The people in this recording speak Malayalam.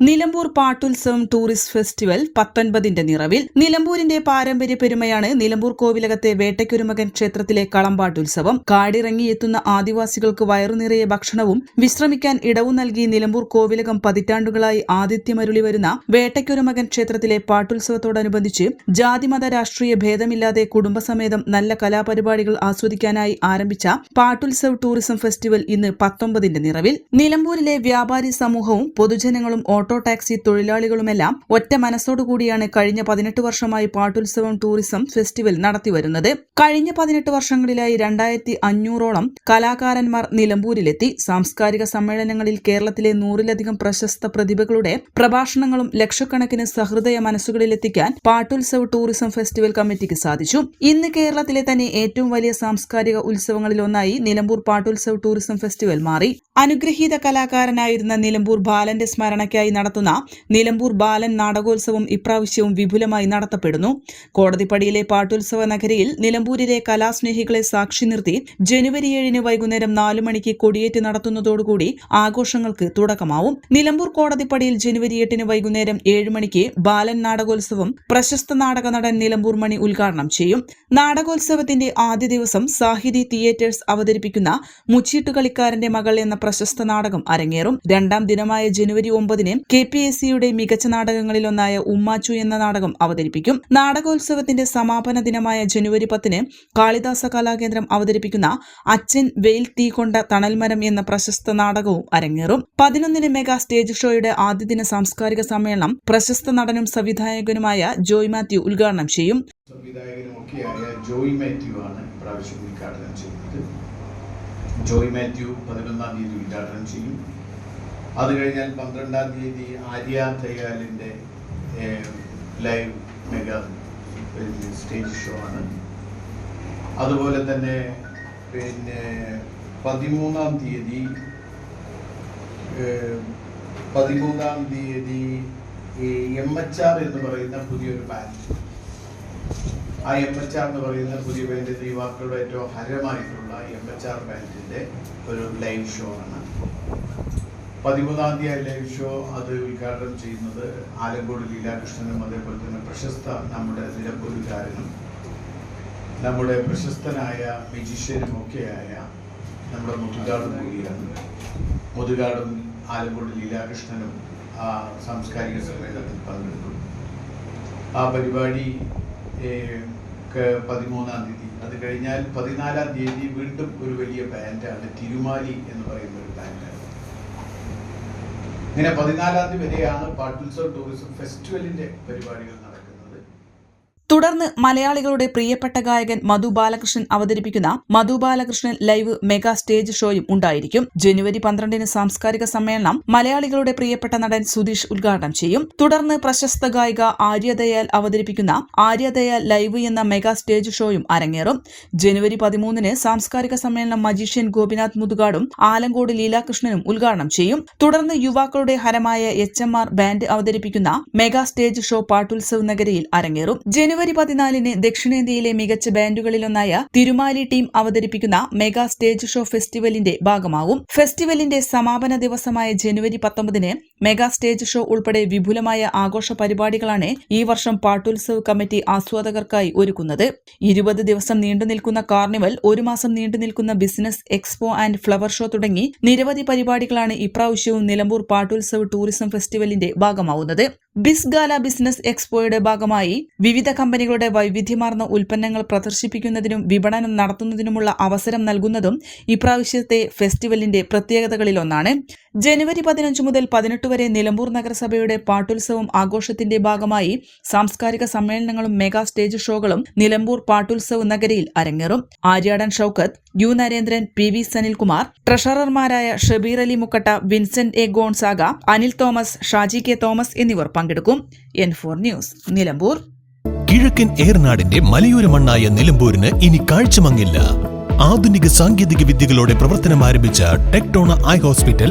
Nilambur Pattulsavam tourist festival പത്തൊൻപതിന്റെ നിറവിൽ. നിലമ്പൂരിന്റെ പാരമ്പര്യ പെരുമയാണ് നിലമ്പൂർ കോവിലകത്തെ വേട്ടയ്ക്കൊരുമകൻ ക്ഷേത്രത്തിലെ കളമ്പാട്ടുത്സവം. കാടിറങ്ങിയെത്തുന്ന ആദിവാസികൾക്ക് വയറുനിറയെ ഭക്ഷണവും വിശ്രമിക്കാൻ ഇടവും നൽകി നിലമ്പൂർ കോവിലകം പതിറ്റാണ്ടുകളായി ആതിഥ്യമരുളി വരുന്ന വേട്ടയ്ക്കൊരുമകൻ ക്ഷേത്രത്തിലെ പാട്ടുത്സവത്തോടനുബന്ധിച്ച് ജാതിമത രാഷ്ട്രീയ ഭേദമില്ലാതെ കുടുംബസമേതം നല്ല കലാപരിപാടികൾ ആസ്വദിക്കാനായി ആരംഭിച്ച പാട്ടുത്സവ് ടൂറിസം ഫെസ്റ്റിവൽ ഇന്ന് പത്തൊമ്പതിന്റെ നിറവിൽ. നിലമ്പൂരിലെ വ്യാപാരി സമൂഹവും പൊതുജനങ്ങളും ഓട്ടോ ടാക്സി തൊഴിലാളികളുമെല്ലാം ഒറ്റ മനസ്സോടുകൂടിയാണ് കഴിഞ്ഞ പതിനെട്ട് വർഷമായി പാട്ടുത്സവം ടൂറിസം ഫെസ്റ്റിവൽ നടത്തിവരുന്നത്. കഴിഞ്ഞ പതിനെട്ട് വർഷങ്ങളിലായി രണ്ടായിരത്തി അഞ്ഞൂറോളം കലാകാരന്മാർ നിലമ്പൂരിലെത്തി. സാംസ്കാരിക സമ്മേളനങ്ങളിൽ കേരളത്തിലെ നൂറിലധികം പ്രശസ്ത പ്രതിഭകളുടെ പ്രഭാഷണങ്ങളും ലക്ഷക്കണക്കിന് സഹൃദയ മനസ്സുകളിലെത്തിക്കാൻ പാട്ടുത്സവ് ടൂറിസം ഫെസ്റ്റിവൽ കമ്മിറ്റിക്ക് സാധിച്ചു. ഇന്ന് കേരളത്തിലെ തന്നെ ഏറ്റവും വലിയ സാംസ്കാരിക ഉത്സവങ്ങളിലൊന്നായി നിലമ്പൂർ പാട്ടുത്സവ് ടൂറിസം ഫെസ്റ്റിവൽ മാറി. അനുഗ്രഹീത കലാകാരനായിരുന്ന നിലമ്പൂർ ബാലന്റെ സ്മരണയ്ക്കായി നടത്തുന്ന നിലമ്പൂർ ബാലൻ നാടകോത്സവം ഇപ്രാവശ്യവും വിപുലമായി നടത്തപ്പെടുന്നു. കോടതിപ്പടിയിലെ പാട്ടുത്സവ നഗരിയിൽ നിലമ്പൂരിലെ കലാസ്നേഹികളെ സാക്ഷി നിർത്തി ജനുവരി ഏഴിന് വൈകുന്നേരം നാലു മണിക്ക് കൊടിയേറ്റ് നടത്തുന്നതോടുകൂടി ആഘോഷങ്ങൾക്ക് തുടക്കമാവും. നിലമ്പൂർ കോടതിപ്പടിയിൽ ജനുവരി എട്ടിന് വൈകുന്നേരം ഏഴ് മണിക്ക് ബാലൻ നാടകോത്സവം പ്രശസ്ത നാടക നടൻ നിലമ്പൂർ മണി ഉദ്ഘാടനം ചെയ്യും. നാടകോത്സവത്തിന്റെ ആദ്യ ദിവസം സാഹിതി തിയേറ്റേഴ്സ് അവതരിപ്പിക്കുന്ന മുച്ചീട്ടുകളിക്കാരന്റെ മകൾ എന്ന പ്രശസ്ത നാടകം അരങ്ങേറും. രണ്ടാം ദിനമായ ജനുവരി ഒമ്പതിന് കെ പി എസ് സിയുടെ മികച്ച നാടകങ്ങളിലൊന്നായ ഉമ്മാച്ചു എന്ന നാടകം അവതരിപ്പിക്കും. നാടകോത്സവത്തിന്റെ സമാപന ദിനമായ ജനുവരി പത്തിന് കാളിദാസ കലാകേന്ദ്രം അവതരിപ്പിക്കുന്ന അച്ഛൻ വെയിൽ തീ കൊണ്ട തണൽമരം എന്ന പ്രശസ്ത നാടകവും അരങ്ങേറും. പതിനൊന്നിന് മെഗാ സ്റ്റേജ് ഷോയുടെ ആദ്യ ദിന സാംസ്കാരിക സമ്മേളനം പ്രശസ്ത നടനും സംവിധായകനുമായ ജോയ് മാത്യു ഉദ്ഘാടനം ചെയ്യും. ജോയ് മാത്യു ആണ് ജോയ് മാത്യു പതിനൊന്നാം തീയതി ഉദ്ഘാടനം ചെയ്യും. അത് കഴിഞ്ഞാൽ പന്ത്രണ്ടാം തീയതി ആര്യ ദയാലിന്റെ ലൈവ് മെഗാ സ്റ്റേജ് ഷോ ആണ്. അതുപോലെ തന്നെ പിന്നെ പതിമൂന്നാം തീയതി പതിമൂന്നാം തീയതി ഈ എം എച്ച് ആർ എന്ന് പറയുന്ന പുതിയൊരു ബാൻഡ്. ആ എം എച്ച് ആർ എന്ന് പറയുന്ന പുതിയ ബാൻഡിന്റെ യുവാക്കളുടെ ഏറ്റവും ഹരമായിട്ടുള്ള എം എച്ച് ആർ ബാൻഡിന്റെ ഒരു ലൈവ് ഷോ ആണ്. പതിമൂന്നാം തീയതി ലൈവ് ഷോ അത് ഉദ്ഘാടനം ചെയ്യുന്നത് ആലങ്കോട് ലീലാകൃഷ്ണനും അതേപോലെ തന്നെ പ്രശസ്ത നമ്മുടെ നിലമ്പൂരുകാരനും നമ്മുടെ പ്രശസ്തനായ മെജീഷ്യനും ഒക്കെയായ നമ്മുടെ മുതുകാട് കൂടിയാണ് മുതുകാടും ആലങ്കോട് ലീലാകൃഷ്ണനും ആ സാംസ്കാരിക സമ്മേളനത്തിൽ പങ്കെടുത്തു. ആ പരിപാടി പതിമൂന്നാം തീയതി. അത് കഴിഞ്ഞാൽ പതിനാലാം തീയതി വീണ്ടും ഒരു വലിയ ബാൻഡാണ് തിരുമാലി എന്ന് പറയുന്ന ഒരു ബാൻഡാണ് ഇങ്ങനെ പതിനാലാം തീയതി വരെയാണ് പാട്ടുത്സവ ടൂറിസം ഫെസ്റ്റിവലിന്റെ പരിപാടികൾ നടക്കുന്നത്. തുടർന്ന് മലയാളികളുടെ പ്രിയപ്പെട്ട ഗായകൻ മധു ബാലകൃഷ്ണൻ അവതരിപ്പിക്കുന്ന Madhu Balakrishnan live mega stage ഷോയും ഉണ്ടായിരിക്കും. ജനുവരി പന്ത്രണ്ടിന് സാംസ്കാരിക സമ്മേളനം മലയാളികളുടെ പ്രിയപ്പെട്ട നടൻ സുധീഷ് ഉദ്ഘാടനം ചെയ്യും. തുടർന്ന് പ്രശസ്ത ഗായിക ആര്യദയാൽ അവതരിപ്പിക്കുന്ന ആര്യദയാൽ ലൈവ് എന്ന മെഗാ സ്റ്റേജ് ഷോയും അരങ്ങേറും. ജനുവരി പതിമൂന്നിന് സാംസ്കാരിക സമ്മേളനം മജീഷ്യൻ ഗോപിനാഥ് മുതുകാടും ആലങ്കോട് ലീലാകൃഷ്ണനും ഉദ്ഘാടനം ചെയ്യും. തുടർന്ന് യുവാക്കളുടെ ഹരമായ എച്ച് എം ആർ ബാൻഡ് അവതരിപ്പിക്കുന്ന മെഗാ സ്റ്റേജ് ഷോ പാട്ടുത്സവ് നഗരിയിൽ അരങ്ങേറും. ജനുവരി പതിനാലിന് ദക്ഷിണേന്ത്യയിലെ മികച്ച ബാൻഡുകളിലൊന്നായ തിരുമാലി ടീം അവതരിപ്പിക്കുന്ന മെഗാ സ്റ്റേജ് ഷോ ഫെസ്റ്റിവലിന്റെ ഭാഗമാകും ഫെസ്റ്റിവലിന്റെ സമാപന ദിവസമായ ജനുവരി പത്തൊമ്പതിന് മെഗാ സ്റ്റേജ് ഷോ ഉൾപ്പെടെ വിപുലമായ ആഘോഷ പരിപാടികളാണ് ഈ വർഷം പാട്ടുത്സവ് കമ്മിറ്റി ആസ്വാദകർക്കായി ഒരുക്കുന്നത്. ഇരുപത് ദിവസം നീണ്ടു നിൽക്കുന്ന കാർണിവൽ ഒരു മാസം നീണ്ടു നിൽക്കുന്ന business expo and flower show തുടങ്ങി നിരവധി പരിപാടികളാണ് ഇപ്രാവശ്യവും നിലമ്പൂർ പാട്ടുത്സവ് ടൂറിസം ഫെസ്റ്റിവലിന്റെ ഭാഗമാവുന്നത്. ബിസ്ഗാല ബിസിനസ് എക്സ്പോയുടെ ഭാഗമായി വിവിധ കമ്പനികളുടെ വൈവിധ്യമാർന്ന ഉൽപ്പന്നങ്ങൾ പ്രദർശിപ്പിക്കുന്നതിനും വിപണനം നടത്തുന്നതിനുമുള്ള അവസരം നൽകുന്നതും ഇപ്രാവശ്യത്തെ ഫെസ്റ്റിവലിന്റെ പ്രത്യേകതകളിലൊന്നാണ്. ജനുവരി പതിനഞ്ച് മുതൽ പതിനെട്ട് വരെ നിലമ്പൂർ നഗരസഭയുടെ പാട്ടുത്സവം ആഘോഷത്തിന്റെ ഭാഗമായി സാംസ്കാരിക സമ്മേളനങ്ങളും മെഗാ സ്റ്റേജ് ഷോകളും നിലമ്പൂർ പാട്ടുത്സവ് നഗരിയിൽ അരങ്ങേറും. Aryadan Shoukath U Narendran P V Sanilkumar ട്രഷറർമാരായ Shabeer Ali Mukkatta Vincent A Gonzaga Anil Thomas Shaji K Thomas എന്നിവർ പങ്കെടുക്കും. N four news Nilambur. കിഴക്കൻ ഏർനാടിന്റെ മലയോര മണ്ണായ നിലമ്പൂരിന് ഇനി കാഴ്ചമങ്ങില്ല. ആധുനിക സാങ്കേതിക വിദ്യകളോടെ പ്രവർത്തനം ആരംഭിച്ച ടെക്ടോണ ഐ ഹോസ്പിറ്റൽ